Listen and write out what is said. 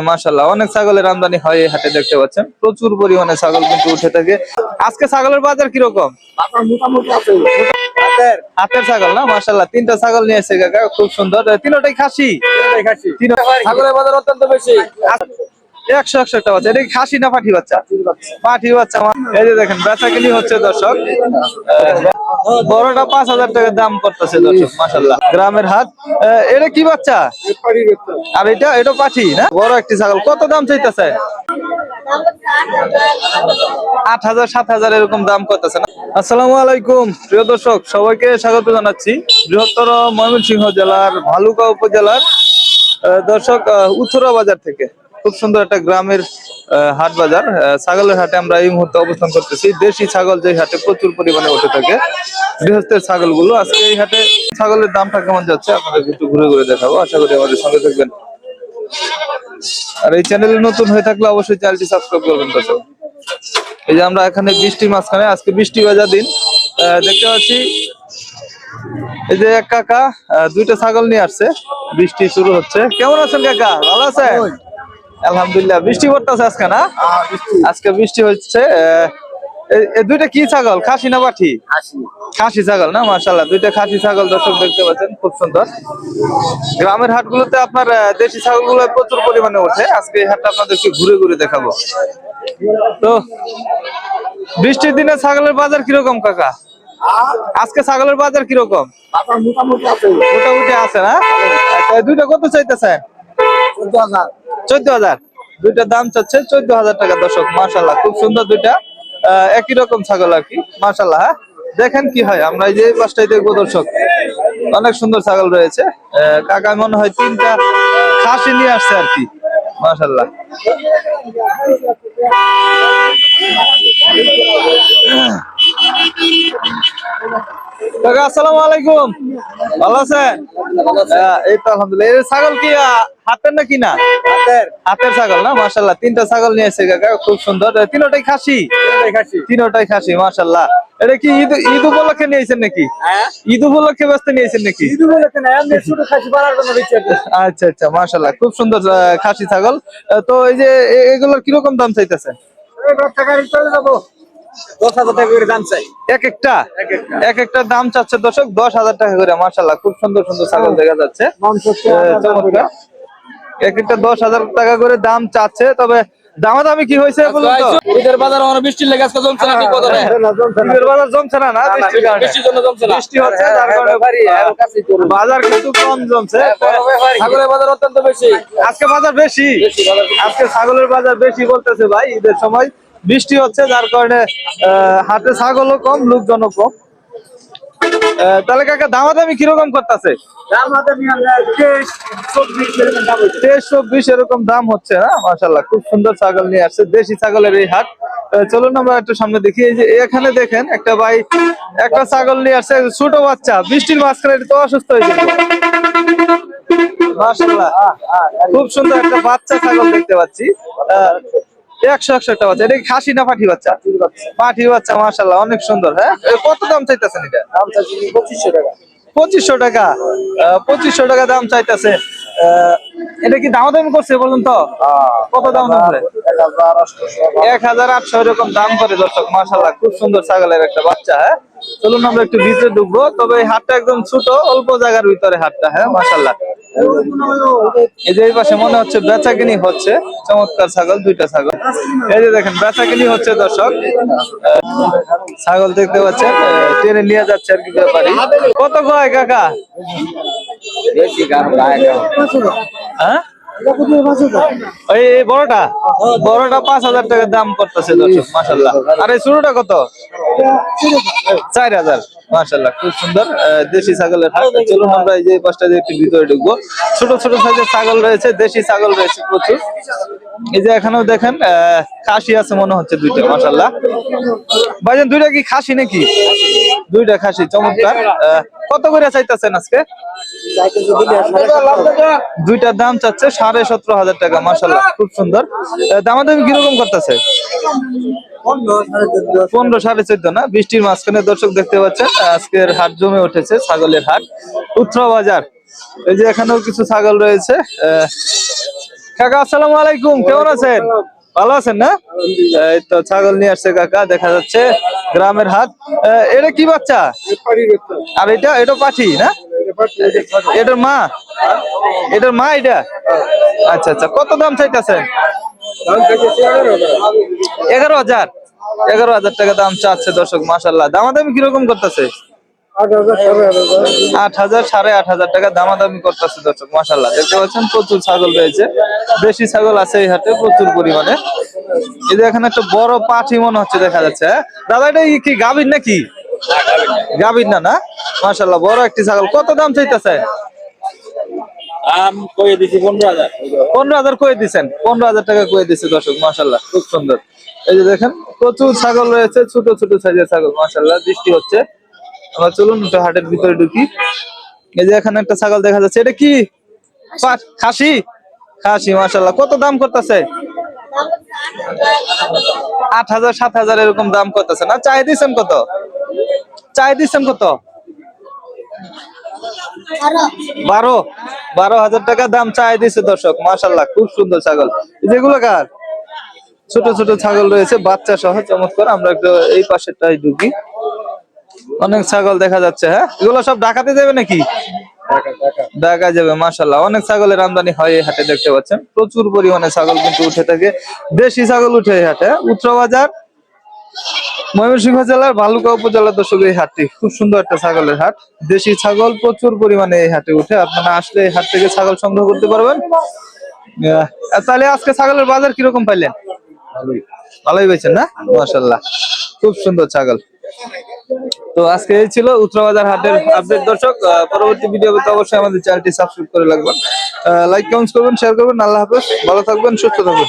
মাশাল্লাহ অনেক ছাগলের আমদানি হয় এই হাটে দেখতে পাচ্ছেন। প্রচুর পরিমাণে ছাগল কিন্তু উঠে থাকে। আজকে ছাগলের বাজার কীরকম? হাতের ছাগল না? মাশাল্লাহ তিনটা ছাগল নিয়ে এসে কাকা খুব সুন্দর। তিনটাই খাসি? ছাগলের বাজার অত্যন্ত বেশি। একশো একশো একটা বাচ্চা। এটা খাসি না পাঠি বাচ্চা? পাঠি বাচ্চা। এই যে দেখেন বেচা কিনি হচ্ছে দর্শক। বড়টা পাঁচ হাজার টাকা দাম করতেছে মাসাল্লাহ গ্রামের আহ, এটা কি বাচ্চা? আর এটা এটা পাঠি না? বড় একটি ছাগল। কত দাম চাইতেছে? আট হাজার সাত হাজার এরকম দাম করতেছে না? আসসালামু আলাইকুম প্রিয় দর্শক সবাইকে স্বাগত জানাচ্ছি। বৃহত্তর ময়মনসিংহ জেলার ভালুকা উপজেলার দর্শক উত্তরা বাজার থেকে। খুব সুন্দর একটা গ্রামের হাট বাজার। ছাগলের হাটে আমরা এই মুহূর্তে অবস্থান করতেছি। দেশি ছাগল যে হাটে প্রচুর পরিমাণে উঠে থাকে, গৃহস্থের ছাগলগুলো। আজকে এই হাটে ছাগলের দামটা কেমন যাচ্ছে আপনাদের একটু ঘুরে ঘুরে দেখাবো। আশা করি আমাদের সঙ্গে থাকবেন। আর এই চ্যানেলে নতুন হয়ে থাকলে অবশ্যই চ্যানেলটি সাবস্ক্রাইব করবেন দর্শক। এই যে আমরা এখানে বৃষ্টি মাঝখানে, আজকে বৃষ্টি বাজার দিন। দেখতে পাচ্ছি এই যে এক কাকা দুইটা ছাগল নিয়ে আসছে। বৃষ্টি শুরু হচ্ছে। কেমন আছেন কাকা? ভালো আছেন? আলহামদুলিল্লাহ। বৃষ্টি পড়তেছে আজকে না? আজকে বৃষ্টি হচ্ছে দুইটা কি ছাগল? খাসি না পাঠি? খাসি। ছাগল না? মাশাল্লাহ দুইটা খাসি ছাগল দর্শক দেখতে পাচ্ছেন খুব সুন্দর। গ্রামের হাটগুলোতে আপনার দেশি ছাগলগুলো প্রচুর পরিমাণে ওঠে। আজকে এই হাটটা আপনাদেরকে ঘুরে ঘুরে দেখাবো। তো বৃষ্টির দিনে ছাগলের বাজার কীরকম কাকা? আজকে ছাগলের বাজার কীরকম? মোটামুটি আছে। মোটামুটি আছে না? আচ্ছা, দুইটা কত চাইতেছেন? চোদ্দ হাজার। দুইটা দাম চাচ্ছে চোদ্দ হাজার টাকা দর্শক মাশাল্লাহ খুব সুন্দর দুইটা। একই রকম ছাগল আর কি মাশাল্লাহ হ্যাঁ? দেখেন কি হয় আমরা এই যে এই পাশটাই দেখব দর্শক। অনেক সুন্দর ছাগল রয়েছে। কাকা মনে হয় তিনটা খাসি নিয়ে আসছে আর কি মাশাল্লাহ কাকা আসসালামু আলাইকুম। ভালো আছেন? এই তো আলহামদুলিল্লাহ। ছাগল কি আহ, হাতের না কিনা হাতের। হাতের ছাগল না? মাশাল্লাহ তিনটা ছাগল নিয়ে এসে কাকা খুব সুন্দর। তিনোটাই খাসি? তিনোটাই খাসি। মাশাল্লাহ এটা কি ঈদ ঈদ উপলক্ষে নিয়েছেন নাকি? হ্যাঁ। ঈদ উপলক্ষে ব্যস্ত নিয়েছেন নাকি? না ছোট খাসি বাড়ার জন্য আচ্ছা আচ্ছা মাশাল্লাহ খুব সুন্দর খাসি ছাগল। তো এই যে এগুলোর কীরকম দাম চাইতেছে চলে যাব। দশ হাজার টাকা করে দাম চাই। এক একটা? এক একটা। দাম চাচ্ছে দর্শক দশ হাজার টাকা করে খুব সুন্দর সুন্দর ছাগল দেখা যাচ্ছে। চমৎকার। এক একটা দশ হাজার টাকা করে দাম চাচ্ছে তবে দামাদামি কি হয়েছে বলুন তো? ঈদের বাজার আমার বৃষ্টির লেগে আজকে জমছে না ঠিক মতো না। ঈদের বাজার জমছে না না বৃষ্টির কারণে। বৃষ্টির জন্য জমছে না। বৃষ্টি হচ্ছে যার কারণে বাজার কিন্তু কম জমছে। ছাগলের বাজার অত্যন্ত বেশি। আজকে বাজার বেশি। আজকে ছাগলের বাজার বেশি বলতেছে ভাই ঈদের সময় বৃষ্টি হচ্ছে যার কারণে আহ, হাটে ছাগলও কম লোকজনও কম। তাহলে কাকা দামাদামি কীরকম করতেছে? তেইশ চব্বিশ এরকম দাম হচ্ছে। না? মাসাল্লাহ খুব সুন্দর ছাগল নিয়ে আসছে দেশি ছাগলের এই হাট। চলুন আমরা একটু সামনে দেখি এই যে এখানে দেখেন একটা ভাই একটা ছাগল নিয়ে আসছে ছোট বাচ্চা বৃষ্টির মাঝখানে তো অসুস্থ হয়ে যাবে। খুব সুন্দর একটা বাচ্চা ছাগল দেখতে পাচ্ছি। একশো একশো একটা বাচ্চা। এটা কি খাসি না পাঠি বাচ্চা? পাঠি বাচ্চা। মাশাল্লাহ অনেক সুন্দর হ্যাঁ? কত দাম চাইতেছেন এটা? পঁচিশশো টাকা। পঁচিশশো টাকা। আহ, পঁচিশশো টাকা দাম চাইতেছে। এটা কি দাম দাম করছে বলুন তো? কত দাম দাম করে এক হাজার আটশো এরকম দাম করে দর্শক খুব সুন্দর ছাগলের একটা বাচ্চা হ্যাঁ? চলুন আমরা একটু ভিতরে ঢুকবো তবে হাটটা একদম ছোট অল্প জায়গার ভিতরে হাটটা হ্যাঁ মাশাল্লাহ এই যে এই পাশে মনে হচ্ছে বেচাকিনি হচ্ছে চমৎকার ছাগল দুইটা ছাগল। এই যে দেখেন বেচা কিনি হচ্ছে দর্শক। ছাগল দেখতে পাচ্ছেন ট্রেনে নিয়ে যাচ্ছে আর কি ব্যাপারী। কত কয় কাকা? হ্যাঁ? ওই বড়টা? বড়টা পাঁচ হাজার টাকা দাম করতেছে দর্শক মাসাল্লাহ আর এই ছোটটা কত? চার হাজার মাসাল্লাহ খুব সুন্দর। দেশি ছাগলের চলুন আমরা এই যে পাশটা দিয়ে একটু ভিতরে ঢুকবো। ছোট ছোট সাইজের ছাগল রয়েছে দেশি ছাগল রয়েছে প্রচুর। এই যে এখানেও দেখেন আহ, খাসি আছে মনে হচ্ছে দুইটা মাসাল্লাহ ভাইজান দুইটা কি খাসি নাকি? দুইটা খাসি, চমৎকার। কত করে চাইতেছেন আজকে? দুইটার দাম চাচ্ছে সাড়ে সতেরো হাজার টাকা মাসাল্লাহ খুব সুন্দর। দামাদামি কীরকম করতেছে? পনেরো সাড়ে চোদ্দ না? বৃষ্টির মাঝখানে দর্শক দেখতে পাচ্ছেন, আজকের হাট জমে উঠেছে, ছাগলের হাট। উত্তরা বাজার, এই যে এখানেও কিছু ছাগল রয়েছে। কাকা, আসসালামু আলাইকুম, কেমন আছেন? ভালো আছেন না? এই তো ছাগল নিয়ে আসছে কাকা দেখা যাচ্ছে গ্রামের হাট। আহ, এটা কি বাচ্চা? আর এটা এটা পাঠি না? এটার মা? এটার মা এটা? আচ্ছা আচ্ছা। কত দাম চাইতেছেন এগারো হাজার। এগারো হাজার? টাকা দাম চাচ্ছে দর্শক মাসাল্লাহ দামাদামি কীরকম করতেছে? আট হাজার সাড়ে আট হাজার। টাকা দামাদামি করতেছে দর্শক মাসাল্লাহ দেখতে পাচ্ছেন প্রচুর ছাগল রয়েছে। দেশি ছাগল আছে এই হাটে প্রচুর পরিমাণে। এই যে এখানে একটা বড় পাঠি মনে হচ্ছে দেখা যাচ্ছে হ্যাঁ? দাদা এটা কি গাভীর নাকি? গাভীর না না? মাসাল্লাহ বড় একটি ছাগল। কত দাম চাইতেছে? আম কয়ে দিছি পনেরো হাজার। পনেরো হাজার কয়ে দিচ্ছেন পনেরো হাজার টাকা কয়ে দিচ্ছে দর্শক মাসাল্লাহ খুব সুন্দর। এই যে দেখেন প্রচুর ছাগল রয়েছে ছোট ছোট সাইজের ছাগল মাসাল্লাহ বৃষ্টি হচ্ছে। আমরা চলুন একটু হাটের ভিতরে ঢুকি। এই যে এখানে একটা ছাগল দেখা যাচ্ছে। এটা কি? খাসি। খাসি? মাসাল্লাহ কত দাম করতেছে? আট হাজার সাত হাজার এরকম দাম করতেছে। না চাই দিচ্ছেন কত? চাই দিচ্ছেন কত? বারো। বারো? হাজার টাকা দাম চাই দিছে দর্শক মাশাল্লাহ খুব সুন্দর ছাগল। যেগুলো কার? ছোট ছোট ছাগল রয়েছে বাচ্চা সহ চমৎকার। আমরা একটু এই পাশেরটাই ঢুকি। অনেক ছাগল দেখা যাচ্ছে হ্যাঁ? এগুলো সব ঢাকাতে যাবে নাকি? ঢাকা যাবে মাশাল্লাহ অনেক ছাগলের আমদানি হয় এই হাটে দেখতে পাচ্ছেন। প্রচুর পরিমাণে ছাগল কিন্তু উঠে থাকে। দেশি ছাগল উঠে এই হাটে উত্তর বাজার ময়মনসিংহ জেলার ভালুকা উপজেলার দর্শক এই হাটটি খুব সুন্দর একটা ছাগলের হাট। দেশি ছাগল প্রচুর পরিমাণে এই হাটে উঠে। আপনারা আসলে এই হাট থেকে ছাগল সংগ্রহ করতে পারবেন। তাহলে আজকে ছাগলের বাজার কীরকম পাইলেন? ভালোই। পেয়েছেন না? মাসাল্লাহ খুব সুন্দর ছাগল। তো আজকে এই ছিল উত্তরবাজার হাটের আপডেট দর্শক। পরবর্তী ভিডিও পেতে অবশ্যই আমাদের চ্যানেলটি সাবস্ক্রাইব করে রাখবেন। লাইক কমেন্টস করবেন শেয়ার করবেন। আল্লাহ হাফেজ। ভালো থাকবেন, সুস্থ থাকবেন।